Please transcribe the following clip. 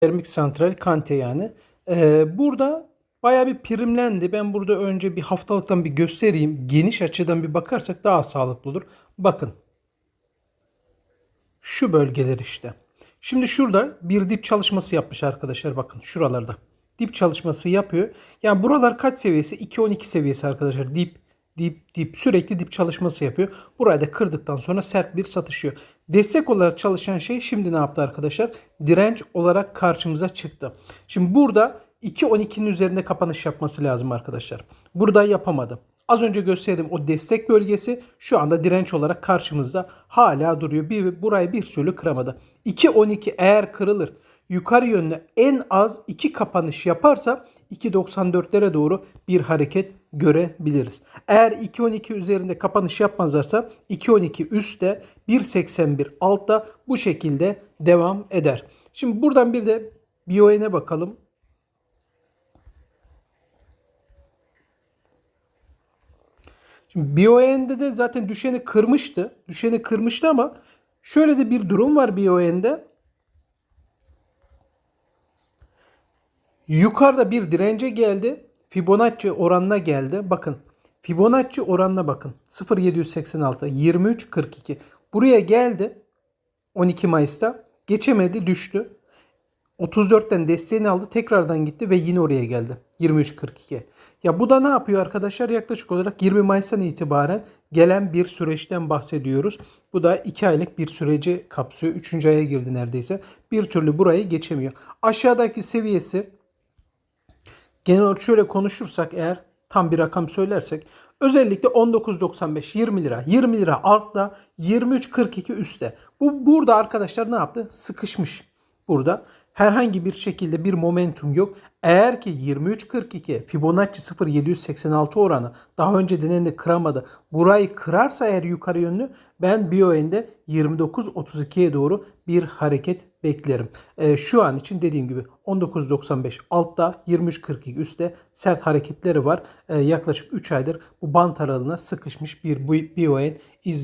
termik santral Kante yani. Ee, burada bayağı bir primlendi. Ben burada önce bir haftalıktan bir göstereyim. Geniş açıdan bir bakarsak daha sağlıklı olur. Bakın. Şu bölgeler işte. Şimdi şurada bir dip çalışması yapmış arkadaşlar. Bakın şuralarda. Dip çalışması yapıyor. Yani buralar kaç seviyesi? 2-12 seviyesi arkadaşlar. Dip, dip, dip. Sürekli dip çalışması yapıyor. Burayı da kırdıktan sonra sert bir satışıyor. Destek olarak çalışan şey şimdi ne yaptı arkadaşlar? Direnç olarak karşımıza çıktı. Şimdi burada 2.12'nin üzerinde kapanış yapması lazım arkadaşlar. Burada yapamadı. Az önce gösterdiğim o destek bölgesi şu anda direnç olarak karşımızda hala duruyor. Bir, burayı bir türlü kıramadı. 2.12 eğer kırılır yukarı yönlü en az 2 kapanış yaparsa 2.94'lere doğru bir hareket görebiliriz. Eğer 2.12 üzerinde kapanış yapmazlarsa 2.12 üstte 1.81 altta bu şekilde devam eder. Şimdi buradan bir de BioN'e bakalım. Şimdi BioN'de de zaten düşeni kırmıştı. Düşeni kırmıştı ama şöyle de bir durum var BioN'de. Yukarıda bir dirence geldi. Fibonacci oranına geldi. Bakın Fibonacci oranına bakın. 0.786 23 42. Buraya geldi. 12 Mayıs'ta. Geçemedi düştü. 34'ten desteğini aldı. Tekrardan gitti ve yine oraya geldi. 23.42. Ya bu da ne yapıyor arkadaşlar? Yaklaşık olarak 20 Mayıs'tan itibaren gelen bir süreçten bahsediyoruz. Bu da 2 aylık bir süreci kapsıyor. 3. aya girdi neredeyse. Bir türlü burayı geçemiyor. Aşağıdaki seviyesi genel olarak şöyle konuşursak eğer tam bir rakam söylersek özellikle 19.95 20 lira 20 lira altta 23.42 üstte. Bu burada arkadaşlar ne yaptı? Sıkışmış burada. Herhangi bir şekilde bir momentum yok. Eğer ki 23.42 Fibonacci 0.786 oranı daha önce denende kıramadı. Burayı kırarsa eğer yukarı yönlü ben BioN'de 29.32'ye doğru bir hareket beklerim. Ee, şu an için dediğim gibi 19.95 altta 23.42 üstte sert hareketleri var. Ee, yaklaşık 3 aydır bu bant aralığına sıkışmış bir BioN izliyor.